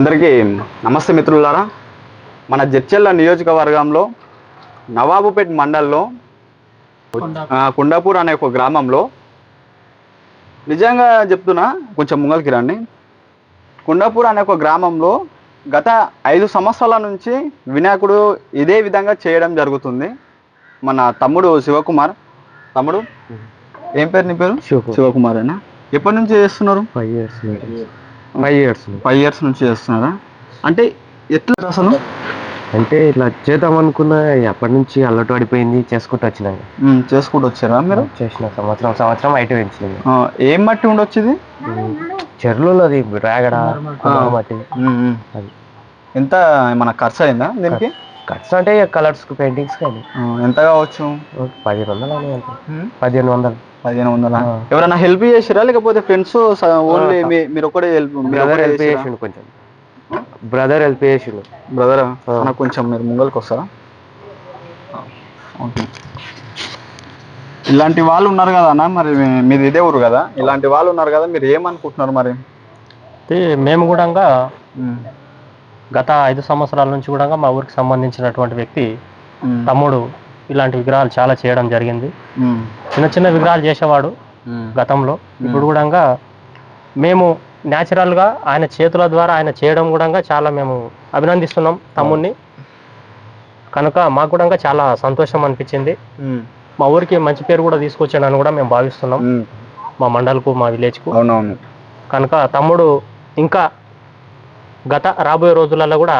అందరికీ నమస్తే మిత్రులారా. మన జడ్చెల్ల నియోజకవర్గంలో నవాబుపేట్ మండల్లో కుండాపూర్. అనే ఒక గ్రామంలో నిజంగా చెప్తున్నా కొంచెం ముంగల్కి రండి. కుండాపూర్ అనే ఒక గ్రామంలో గత ఐదు సంవత్సరాల నుంచి వినాయకుడు ఇదే విధంగా చేయడం జరుగుతుంది. మన తమ్ముడు శివకుమార్. తమ్ముడు ఏం పేరు నీ పేరు? శివకుమార్. అయినా ఎప్పటి నుంచి చేస్తున్నారు? Five years five years five years నుంచి చేస్తున్నారా? అంటే ఎట్లా అసలు? అంటే ఇట్లా చేద్దాం అనుకున్న అప్పటి నుంచి అలవాటు పడిపోయింది చేసుకుంటూ వచ్చినాక ఉమ్, చేసుకుంటూ వచ్చారా మీరు? చేసిన సంవత్సరం సంవత్సరం ఐటీ పెంచింది ఏం మట్టి ఉండొచ్చు ఇది చెరువులో అది రాగడ మట్టి. అది. ఎంత మన ఖర్చు అయిందా దీనికి? ఖర్చు అంటే కలర్స్ పెయింటింగ్స్ కానీ ఎంత కావచ్చు? పదిహేను వందలు పదిహేను వందలు. పదిహేను వందల. ఎవరైనా హెల్ప్ చేసిరా? లేకపోతే ఫ్రెండ్స్ ఓన్లీ మీరు ఒకటే హెల్ప్ బ్రదర్ హెల్ప్ చేసిండు కొంచెం. బ్రదర్ హెల్ప్ చేసిండు. బ్రదర్. నాకు కొంచెం మీరు ముంగల్కి వస్తారా? ఓకే. ఇలాంటి వాళ్ళు ఉన్నారు కదా అన్న మరి మీ- మీది ఇదే ఊరు కదా? ఇలాంటి వాళ్ళు ఉన్నారు కదా మీరు ఏమనుకుంటున్నారు మరి? మేము కూడా గత ఐదు సంవత్సరాల నుంచి కూడా మా ఊరికి సంబంధించినటువంటి వ్యక్తి తమ్ముడు ఇలాంటి విగ్రహాలు చాలా చేయడం జరిగింది. చిన్న చిన్న విగ్రహాలు చేసేవాడు గతంలో. ఇప్పుడు కూడా మేము న్యాచురల్గా ఆయన చేతుల ద్వారా ఆయన చేయడం కూడా చాలా మేము అభినందిస్తున్నాం తమ్ముడిని కనుక మాకు కూడా చాలా సంతోషం అనిపించింది. మా ఊరికి మంచి పేరు కూడా తీసుకొచ్చాడని కూడా మేము భావిస్తున్నాం. మా మండల్కు మా విలేజ్కు. కనుక తమ్ముడు ఇంకా గత రాబోయే రోజులలో కూడా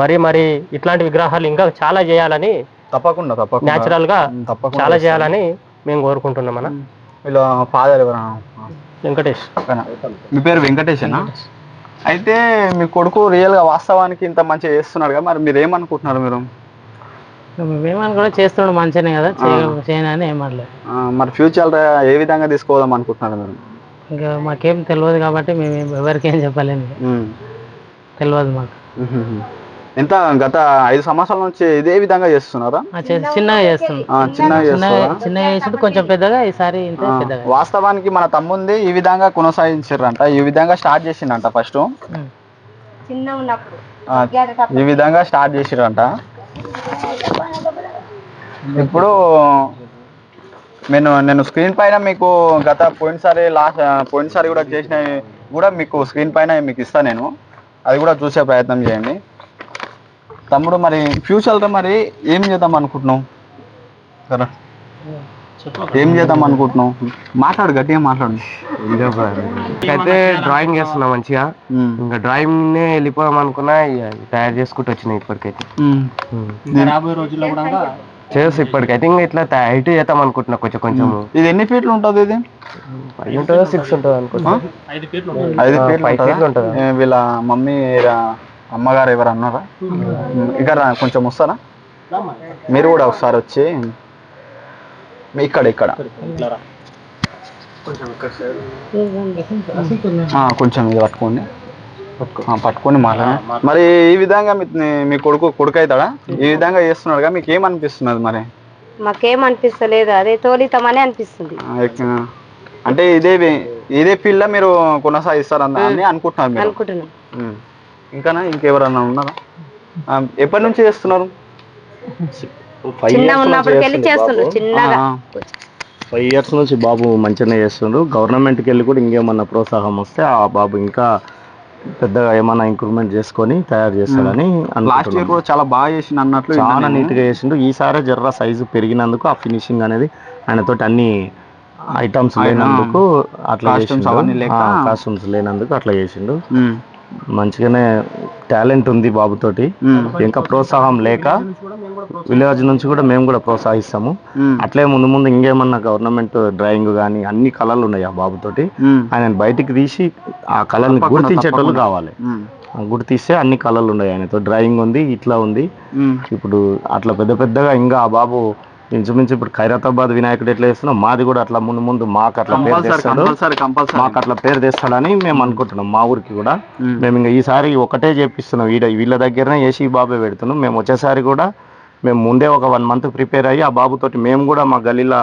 మరి మరి ఇట్లాంటి విగ్రహాలు ఇంకా చాలా చేయాలని తప్పకుండా తప్పకుండా. న్యాచురల్గా తప్పకుండా చాలా. చేయాలని మేము కోరుకుంటున్నాం అన్న. వీళ్ళ ఫాదర్ ఎవరా వెంకటేష్. మీ పేరు వెంకటేషనా? అయితే మీ కొడుకు రియల్గా వాస్తవానికి ఇంత మంచిగా చేస్తున్నాడు కదా మరి మీరు ఏమనుకుంటున్నారు మీరు? మేమని కూడా చేస్తున్నాడు మంచిగానే కదా. చేయనని ఏమనలేదు మరి ఫ్యూచర్ ఏ విధంగా తీసుకోదాం అనుకుంటున్నారు మీరు? ఇంకా మాకేం తెలియదు కాబట్టి మేము ఎవరికి ఏం చెప్పలేము. తెలియదు మాకు. ఎంత? గత ఐదు సంవత్సరాల నుంచి ఇదే విధంగా చేస్తున్నారా? చిన్నగా చేసినట్టు కొంచెం పెద్దగా ఈసారి ఇంత ఆ, పెద్దగా వాస్తవానికి మన తమ్ముంది ఈ విధంగా కొనసాగించారంట. ఈ విధంగా స్టార్ట్ చేసిండంట ఫస్ట్. ఉం. ఈ విధంగా స్టార్ట్ చేసిరంట. ఇప్పుడు నేను నేను స్క్రీన్ పైన మీకు గత పోయినసారి లాస్ట్ పోయినసారి కూడా చేసిన కూడా మీకు స్క్రీన్ పైన మీకు ఇస్తాను నేను. అది కూడా చూసే ప్రయత్నం చేయండి. తమ్ముడు మరి ఫ్యూచర్లో మరి ఏం చేద్దాం అనుకుంటున్నావు? సరే. ఏం చేద్దాం అనుకుంటున్నావు? మాట్లాడు గట్టిగా మాట్లాడు. అయితే డ్రాయింగ్ చేస్తున్నా మంచిగా. ఇంకా డ్రాయింగ్ నే వెళ్ళిపోదాం అనుకున్నా తయారు చేసుకుంటూ వచ్చినాయి ఇప్పటికైతే. ఉమ్. రాబోయే రోజుల్లో కూడా చేసి ఇప్పటికైతే. ఇంకా ఇట్లా హైట్ చేద్దాం అనుకుంటున్నా కొంచెం కొంచెం. ఇది ఎన్ని ఫీట్లు ఉంటుంది ఇది? ఫైవ్ ఉంటుందో సిక్స్ ఉంటుందో అనుకుంటున్నా. ఐదు ఫీట్లు ఐదు ఉంటుందా? వీళ్ళ మమ్మీ అమ్మగారు ఎవరు అన్నారా? ఇక్కడ కొంచెం వస్తారా? మీరు కూడా ఒకసారి వచ్చి మీ ఇక్కడ ఇక్కడ. ఆ, కొంచెం ఇది పట్టుకోండి. పట్టుకొని మాట్లాడండి మరి ఈ విధంగా మీ కొడుకు కొడుకు అవుతాడా ఈ విధంగా చేస్తున్నాడుగా మీకు ఏమనిపిస్తున్నది మరి? మాకేం అనిపిస్తలేదు అదే తోలితమని అనిపిస్తుంది. అంటే ఇదే ఇదే ఫీల్డ్ మీరు కొనసాగిస్తారు అని అని అనుకుంటున్నారు మీరు? అనుకుంటున్నాం. ఉమ్. ఇంకానా? ఇంకెవరన్నా ఉన్నారా? ఎప్పటి నుంచి చేస్తున్నారు? చిన్న చేస్తుండ్రు చిన్నగా. ఫైవ్ ఇయర్స్ నుంచి బాబు మంచిగానే చేస్తుండ్రు. గవర్నమెంట్కి వెళ్ళి కూడా ఇంకేమన్నా ప్రోత్సాహం వస్తే ఆ బాబు ఇంకా పెద్దగా ఏమన్నా ఇంప్రూవ్మెంట్ చేసుకొని తయారు చేస్తాడని లాస్ట్ ఇయర్ కూడా చాలా బాగా చేసిన అన్నట్లు చాలా. నీట్గా చేసిండు. ఈసారి జర్ర సైజు పెరిగినందుకు ఆ ఫినిషింగ్ అనేది ఆయనతోటి అన్ని ఐటమ్స్ లేనందుకు అట్లా. కాస్ట్యూమ్స్ లేనందుకు అట్లా చేసిండు. మంచిగానే టాలెంట్ ఉంది బాబుతోటి. ఇంకా ప్రోత్సాహం లేక విలేజ్ నుంచి కూడా మేము కూడా ప్రోత్సహిస్తాము. అట్లే ముందు ముందు ఇంకేమన్నా గవర్నమెంట్ డ్రాయింగ్ కానీ అన్ని కళలు ఉన్నాయి ఆ బాబుతోటి. ఆయన బయటికి తీసి ఆ కళల్ని గుర్తించేటోళ్ళు. కావాలి. గుర్తిస్తే అన్ని కళలు ఉన్నాయి ఆయనతో. డ్రాయింగ్ ఉంది ఇట్లా ఉంది. ఇప్పుడు అట్లా పెద్ద పెద్దగా ఇంకా ఆ బాబు ఇంచుమించు ఇప్పుడు ఖైరతాబాద్ వినాయకుడు ఎట్లా చేస్తున్నాం మాది కూడా అట్లా ముందు ముందు మాకు అట్లా పేరు తెస్తాడు. మాకు అట్లా పేరు తెస్తాడని మేము అనుకుంటున్నాం మా ఊరికి కూడా. మేము. ఇంకా ఈసారి ఒకటే చేపిస్తున్నాం. వీడ వీళ్ళ దగ్గరనే ఏసీ బాబే పెడుతున్నాం. మేము వచ్చేసారి కూడా మేము ముందే ఒక వన్ మంత్ ప్రిపేర్ అయ్యి ఆ బాబుతోటి మేము కూడా మా గలీలో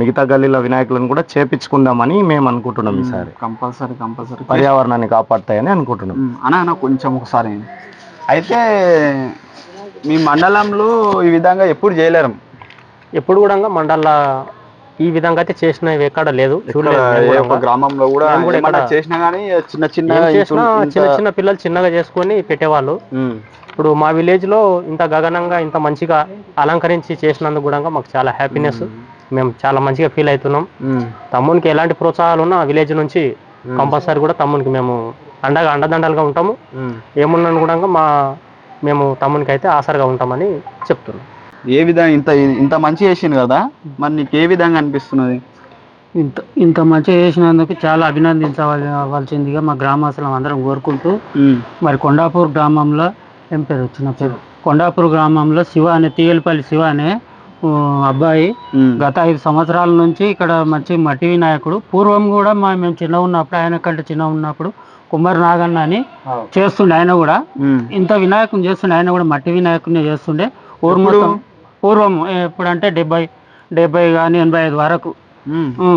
మిగతా గల్లీల వినాయకులను కూడా చేపించుకుందామని మేము అనుకుంటున్నాం ఈసారి. Compulsory compulsory. పర్యావరణాన్ని కాపాడతాయని అనుకుంటున్నాం. అన్న కొంచెం ఒకసారి. అయితే మీ మండలంలో ఈ విధంగా ఎప్పుడు చేయలేరు? ఎప్పుడు కూడా మండల ఈ విధంగా అయితే చేసినవి ఎక్కడ లేదు. గ్రామంలో కూడా చేసినా కానీ చిన్న చిన్న చేసినా చిన్న చిన్న పిల్లలు చిన్నగా చేసుకొని పెట్టేవాళ్ళు. ఇప్పుడు మా విలేజ్లో ఇంత గగనంగా ఇంత మంచిగా అలంకరించి చేసినందుకు కూడా మాకు చాలా హ్యాపీనెస్ మేము చాలా మంచిగా ఫీల్ అవుతున్నాం. తమ్మునికి ఎలాంటి ప్రోత్సాహాలు ఉన్నా విలేజ్ నుంచి కంపల్సరీ కూడా తమ్మునికి మేము అండగా అండదండలుగా ఉంటాము. ఉమ్. ఏమున్నా కూడా మా మేము తమ్మునికి అయితే ఆసరగా ఉంటామని చెప్తున్నాం. ఏ విధంగా ఇంత ఇంత మంచి చేసిండు కదా మరి నీకు ఏ విధంగా అనిపిస్తున్నది? ఇంత ఇంత మంచిగా చేసినందుకు చాలా అభినందించవలసిందిగా మా గ్రామస్తులం అందరం కోరుకుంటూ మరి కొండాపూర్ గ్రామంలో ఏం పేరు వచ్చిన పేరు? కొండాపూర్ గ్రామంలో శివ అనే తీగలపల్లి శివ అనే అబ్బాయి గత ఐదు సంవత్సరాల నుంచి ఇక్కడ మంచి మట్టి వినాయకుడు పూర్వం కూడా మా మేము చిన్న ఉన్నప్పుడు ఆయన కంటే చిన్న ఉన్నప్పుడు కుమార్ నాగన్న అని చేస్తుండే ఆయన కూడా. ఇంత వినాయకుని చేస్తుండే ఆయన కూడా మట్టి వినాయకుని చేస్తుండే. ఊరు? మొత్తం పూర్వం ఎప్పుడంటే డెబ్బై డెబ్బై కానీ ఎనభై ఐదు వరకు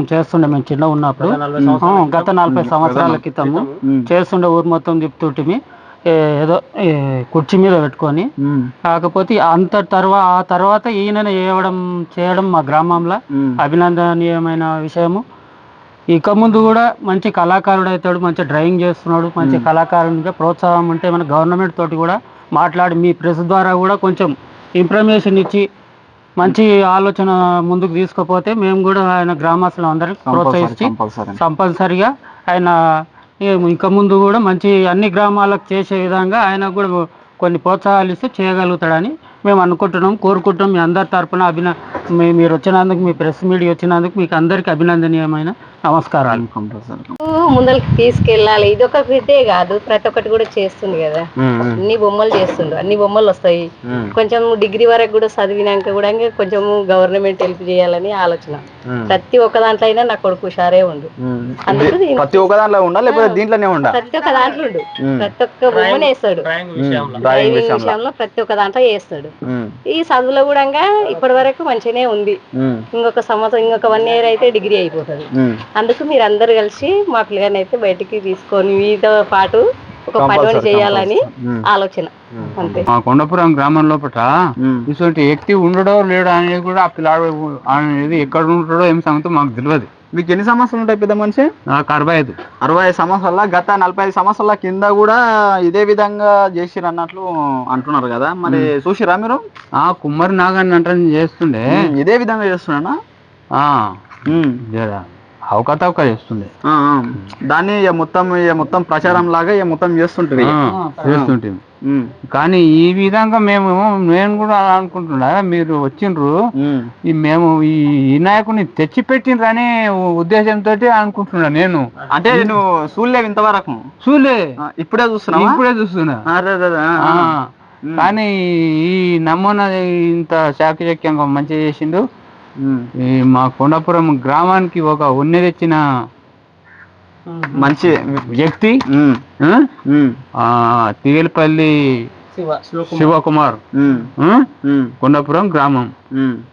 చేస్తుండే మేము చిన్న ఉన్నప్పుడు. గత నలభై సంవత్సరాల క్రితము చేస్తుండే ఊరు మొత్తం తిప్పుతుంటిమి ఏ, ఏదో కుర్చీ మీద పెట్టుకొని. కాకపోతే అంత తర్వాత ఆ తర్వాత ఈయన చేయడం చేయడం మా గ్రామంలో అభినందనీయమైన విషయము. ఇక ముందు కూడా మంచి కళాకారుడు అవుతాడు మంచి డ్రాయింగ్ చేస్తున్నాడు మంచి కళాకారునిగా ప్రోత్సాహం ఉంటే మన గవర్నమెంట్ తోటి కూడా మాట్లాడి మీ ప్రెస్ ద్వారా కూడా కొంచెం ఇన్ఫర్మేషన్ ఇచ్చి మంచి ఆలోచన ముందుకు తీసుకుపోతే మేము కూడా ఆయన గ్రామస్తులు అందరికి ప్రోత్సహించి కంపల్సరీ కంపల్సరిగా ఆయన ఇక ముందు కూడా మంచి అన్ని గ్రామాలకు చేసే విధంగా ఆయన కూడా కొన్ని ప్రోత్సాహాలు ఇస్తే చేయగలుగుతాడని మేము అనుకుంటున్నాం కోరుకుంటున్నాం. మీ అందరి తరపున అభిన మీరు వచ్చినందుకు మీ ప్రెస్ మీడియా వచ్చినందుకు మీకు అందరికీ అభినందనీయమైన నమస్కారాలు. ముందరికి తీసుకెళ్ళాలి. ఇది ఒక ఇదే కాదు. ప్రతి ఒక్కటి కూడా చేస్తుంది కదా. అన్ని బొమ్మలు చేస్తుండు అన్ని బొమ్మలు వస్తాయి. కొంచెం డిగ్రీ వరకు కూడా చదివినాక కూడా కొంచెం గవర్నమెంట్ హెల్ప్ చేయాలని ఆలోచన. ప్రతి ఒక్క దాంట్లో అయినా నా కొడుకు హుషారే ఉండు. అందుకు ప్రతి ఒక్క దాంట్లో ఉండా? లేకపోతే దీంట్లోనే ఉండా? ప్రతి ఒక్క దాంట్లో ఉండు. ప్రతి ఒక్క బొమ్మను వేస్తాడు. డ్రాయింగ్ విషయంలో. విషయంలో. ప్రతి ఒక్క దాంట్లో వేస్తాడు. ఈ చదువులో కూడా ఇప్పటి వరకు మంచిగానే ఉంది. ఇంకొక సంవత్సరం ఇంకొక వన్ ఇయర్ అయితే డిగ్రీ అయిపోతుంది. అందుకు మీరు అందరు కలిసి మా పిల్లగాని అయితే బయటికి తీసుకొని మీతో పాటు ఒక పని Compulsory, చేయాలని. ఉమ్. ఆలోచన. అంతే. మా కొండపురం గ్రామం లోపల ఉమ్. ఇటువంటి వ్యక్తి ఉండడో లేడో అనేది కూడా ఆ పిల్లాడు అనేది ఎక్కడ ఉంటాడో ఏం సంగతో మాకు తెలియదు మీకు ఎన్ని సంవత్సరాలు ఉంటాయి పెద్ద మనిషి? నాకు అరవై ఐదు. అరవై ఐదు సంవత్సరాల? గత నలభై ఐదు సంవత్సరాల కింద కూడా ఇదే విధంగా చేసిరు అన్నట్లు అంటున్నారు కదా. మరి చూసిరా మీరు? ఆ కుమ్మరి నాగన్ అంటే చేస్తుండే. ఇదే విధంగా చేస్తున్నా అవకతవక చేస్తుండే దాన్ని ఇక మొత్తం ఇక మొత్తం ప్రచారం లాగా ఇక మొత్తం చేస్తుంటది. ఆ, చేస్తుంటే. ఉమ్, కానీ ఈ విధంగా మేము నేను కూడా అలా అనుకుంటున్నా. మీరు వచ్చిండ్రు. ఈ మేము ఈ వినాయకుని తెచ్చి పెట్టిండ్రు అనే ఉద్దేశంతో అనుకుంటున్నా నేను. అంటే నువ్వు చూడలేవు ఇంతవరకు? చూలే ఆ, ఇప్పుడే చూస్తున్నావా? ఇప్పుడే చూస్తున్నా. కానీ ఈ నమూనా ఇంత శాఖచక్యంగా మంచిగా చేసిండు. ఈ మా కొండాపురం గ్రామానికి ఒక ఉన్ని తెచ్చిన మంచి వ్యక్తి ఆ? తీగలపల్లి శివకుమార్. కొండాపురం గ్రామం.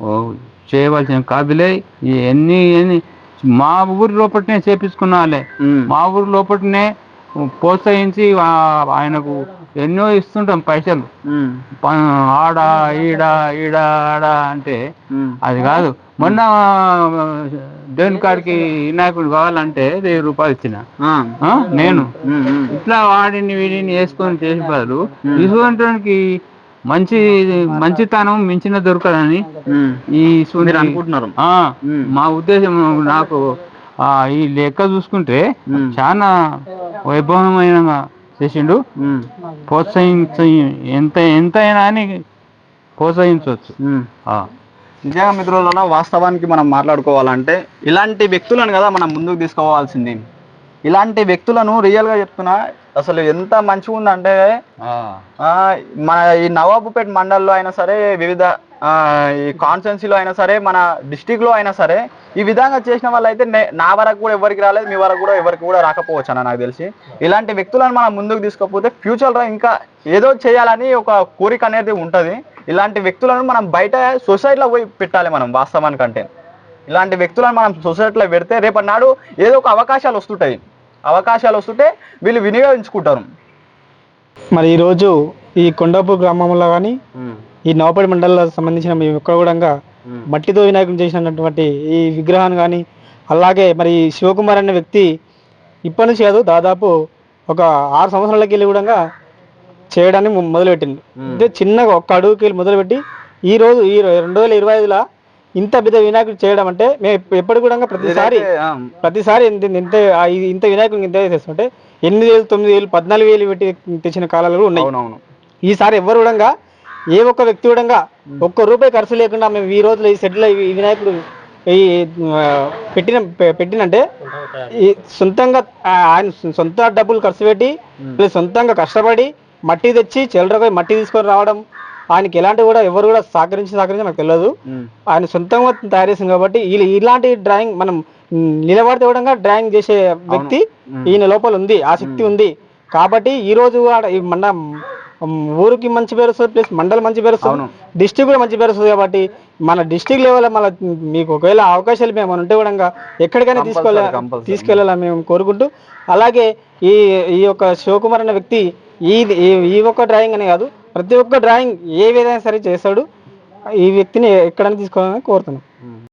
ఓ చేయవలసిన కాబిలే ఈ ఎన్ని ఎన్ని మా ఊరి లోపలనే చేపించుకున్నాలే. మా ఊరి లోపలనే ప్రోత్సహించి ఆ- ఆయనకు ఎన్నో ఇస్తుంటాం పైసలు. ఆడ ఈడ ఈడ ఆడ అంటే అది కాదు. మొన్న దేవుని కాడికి వినాయకుడు కావాలంటే వెయ్యి రూపాయలు ఇచ్చిన? నేను. ఇట్లా వాడిని వీడిని వేసుకొని చేసే బదులు ఇటువంటి మంచి మంచితనం మించిన దొరకదని. ఈ అనుకుంటున్నారు. మా ఉద్దేశం నాకు ఈ లెక్క చూసుకుంటే. చాలా వైభవమైన చేసిండు? ప్రోత్సహించ ఎంత ఎంతైనా అని ప్రోత్సహించవచ్చు. నిజంగా మిత్రులలో వాస్తవానికి మనం మాట్లాడుకోవాలంటే ఇలాంటి వ్యక్తులను కదా మనం ముందుకు తీసుకోవాల్సింది. ఇలాంటి వ్యక్తులను రియల్గా చెప్తున్నా అసలు ఎంత మంచిగా ఉందంటే మన ఈ నవాబుపేట మండల్లో అయినా సరే వివిధ ఆ, ఈ కాన్స్టెన్సీలో అయినా సరే మన డిస్టిక్లో అయినా సరే ఈ విధంగా చేసిన వాళ్ళు అయితే నే- వరకు కూడా ఎవరికి రాలేదు మీ వరకు కూడా ఎవరికి కూడా రాకపోవచ్చు అన్న నాకు తెలిసి. ఇలాంటి వ్యక్తులను మనం ముందుకు తీసుకోకపోతే ఫ్యూచర్లో ఇంకా ఏదో చేయాలని ఒక కోరిక అనేది ఉంటుంది. ఇలాంటి వ్యక్తులను మనం బయట సొసైటీలో పోయి పెట్టాలి మనం వాస్తవానికంటే. ఇలాంటి వ్యక్తులను మనం సొసైటీలో పెడితే రేపటి నాడు ఏదో ఒక అవకాశాలు వస్తుంటాయి. అవకాశాలు వస్తుంటే వీళ్ళు వినియోగించుకుంటారు. మరి ఈరోజు ఈ కొండాపూర్ గ్రామంలో కానీ ఈ నవపడి మండలాలకు సంబంధించిన మీ ఒక్క కూడా మట్టితో వినాయకుని చేసినటువంటి ఈ విగ్రహాన్ని కానీ అలాగే మరి శివకుమార్ అనే వ్యక్తి ఇప్పటి నుంచి కాదు దాదాపు ఒక ఆరు సంవత్సరాలకి వెళ్ళి కూడా చేయడాన్ని మొ- మొదలుపెట్టింది అంటే చిన్నగా ఒక్క అడుగుకి వెళ్ళి మొదలుపెట్టి ఈ రోజు ఈ రెండు వేల ఇరవై ఐదులో ఇంత పెద్ద వినాయకుడు చేయడం అంటే మేము ఎప్ప- ఎప్పుడు కూడా ప్రతిసారి ప్రతిసారి ఇంత ఇంత ఈ- ఇంత చేస్తుంటే ఎనిమిది వేలు తొమ్మిది వేలు పద్నాలుగు వేలు పెట్టి తెచ్చిన కాలాలు కూడా ఉన్నాయి ఈసారి ఎవరు కూడా ఏ ఒక్క వ్యక్తి కూడా ఒక్క రూపాయి ఖర్చు లేకుండా మేము ఈ రోజులో ఈ సెట్లో ఈ వినాయకుడు ఈ పెట్టిన పెట్టినంటే ఈ సొంతంగా ఆయన సొంత డబ్బులు ఖర్చు పెట్టి ప్లస్ సొంతంగా కష్టపడి మట్టి తెచ్చి చిల్లరగా మట్టి తీసుకొని రావడం ఆయనకి ఎలాంటి కూడా ఎవరు కూడా సహకరించి సహకరించి నాకు తెలియదు. ఆయన సొంతంగా తయారు చేసింది కాబట్టి ఇలాంటి డ్రాయింగ్ మనం నిలబడితే కూడా డ్రాయింగ్ చేసే వ్యక్తి ఈయన లోపల ఉంది ఆ శక్తి ఉంది కాబట్టి ఈ రోజు మన ఊరికి మంచి పేరు వస్తుంది ప్లస్ మండలం మంచి పేరు వస్తుంది. డిస్టిక్ కూడా మంచి పేరు వస్తుంది కాబట్టి మన డిస్టిక్ లెవెల్ మన మీకు ఒకవేళ అవకాశాలు మేము ఉంటే కూడా ఎక్కడికైనా compulsory. తీసుకెళ్ళాలని మేము కోరుకుంటూ అలాగే ఈ ఈ యొక్క శివకుమార్ అనే వ్యక్తి ఈ ఈ- ఈ ఒక్క డ్రాయింగ్ అనే కాదు ప్రతి ఒక్క డ్రాయింగ్ ఏ విధంగా సరే చేస్తాడు ఈ వ్యక్తిని ఎక్కడైనా తీసుకోవాలని కోరుతున్నాం.